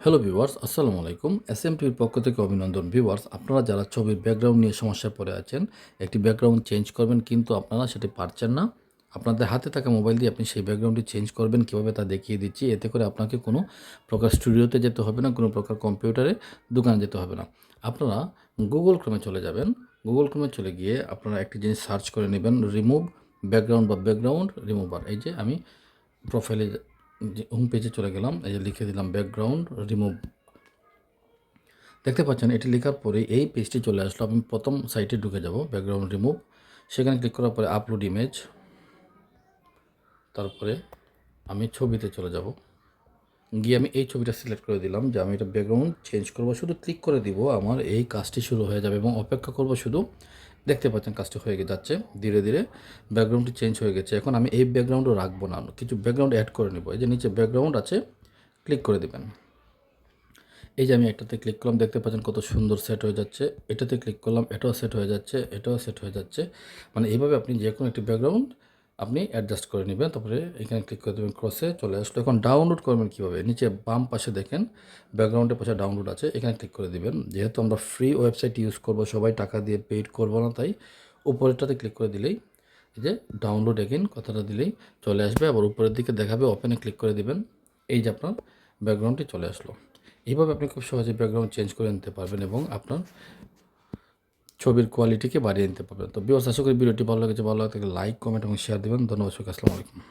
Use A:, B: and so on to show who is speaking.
A: Hello viewers আসসালামু আলাইকুম এসএমটির পক্ষ থেকে অভিনন্দন ভিউয়ার্স আপনারা যারা ছবির ব্যাকগ্রাউন্ড নিয়ে সমস্যায় পড়ে আছেন, একটি ব্যাকগ্রাউন্ড চেঞ্জ করবেন, কিন্তু আপনারা সেটি পারছেন না। আপনাদের হাতে থাকা মোবাইল দিয়ে আপনি সেই ব্যাকগ্রাউন্ডটি চেঞ্জ করবেন, কীভাবে তা দেখিয়ে দিচ্ছি, এতে করে আপনাকে কোনো প্রকার স্টুডিওতে যেতে হবে না, কোনো প্রকার কম্পিউটারে দোকানে যেতে হবে না। আপনারা গুগল ক্রমে চলে যাবেন। গুগল ক্রমে চলে গিয়ে আপনারা একটি জিনিস সার্চ করে নেবেন রিমুভ ব্যাকগ্রাউন্ড বা ব্যাকগ্রাউন্ড রিমুভার এই যে আমি প্রোফাইলে হোম পেজে চলে গেলাম, এই যে লিখে দিলাম ব্যাকগ্রাউন্ড রিমুভ দেখতে পাচ্ছেন, এটি লেখার পরে এই পেজটি চলে আসলো, আমি প্রথম সাইটে ঢুকে যাব ব্যাকগ্রাউন্ড রিমুভ সেখানে ক্লিক করার পরে আপলোড ইমেজ তারপরে আমি ছবিতে চলে যাব। গিয়ে আমি এই ছবিটা সিলেক্ট করে দিলাম যে আমি এটা ব্যাকগ্রাউন্ড চেঞ্জ করব, শুধু ক্লিক করে দিব আমার এই কাজটি শুরু হয়ে যাবে এবং অপেক্ষা করব শুধু দেখতে পাচ্ছেন কাজটি হয়ে যাচ্ছে, ধীরে ধীরে ব্যাকগ্রাউন্ডটি চেঞ্জ হয়ে গেছে। এখন আমি এই ব্যাকগ্রাউন্ডও রাখব না, কিছু ব্যাকগ্রাউন্ড অ্যাড করে নেব। এই যে নিচে ব্যাকগ্রাউন্ড আছে ক্লিক করে দেবেন। এই যে আমি এটাতে ক্লিক করলাম, দেখতে পাচ্ছেন কত সুন্দর সেট হয়ে যাচ্ছে। এটাতে ক্লিক করলাম, এটাও সেট হয়ে যাচ্ছে, এটাও সেট হয়ে যাচ্ছে। মানে এইভাবে আপনি যে কোনো একটি ব্যাকগ্রাউন্ড আপনি অ্যাডজাস্ট করে নেবেন, তারপরে এখানে ক্লিক করে দেবেন ক্রসে চলে আসলো। এখন ডাউনলোড করবেন কীভাবে? নিচে বাম পাশে দেখেন ব্যাকগ্রাউন্ডের পাশে ডাউনলোড আছে, এখানে ক্লিক করে দিবেন। যেহেতু আমরা ফ্রি ওয়েবসাইট ইউজ করব, সবাই টাকা দিয়ে পেইড করব না, তাই উপরেরটাতে ক্লিক করে দিলেই, এই যে ডাউনলোড এগেন কথাটা দিলেই চলে আসবে। আবার উপরের দিকে দেখাবে ওপেনে ক্লিক করে দিবেন, এই যে আপনার ব্যাকগ্রাউন্ডটি চলে আসলো। এইভাবে আপনি খুব সহজে ব্যাকগ্রাউন্ড চেঞ্জ করে নিতে পারবেন এবং আপনার ছবির কোয়ালিটিকে বাড়িয়ে নিতে পারবেন। তো বিকজ আশা করি ভিডিওটি ভালো লেগেছে, ভালো লাগলে লাইক কমেন্ট এবং শেয়ার দেবেন। ধন্যবাদ সবাইকে, আসসালামু আলাইকুম।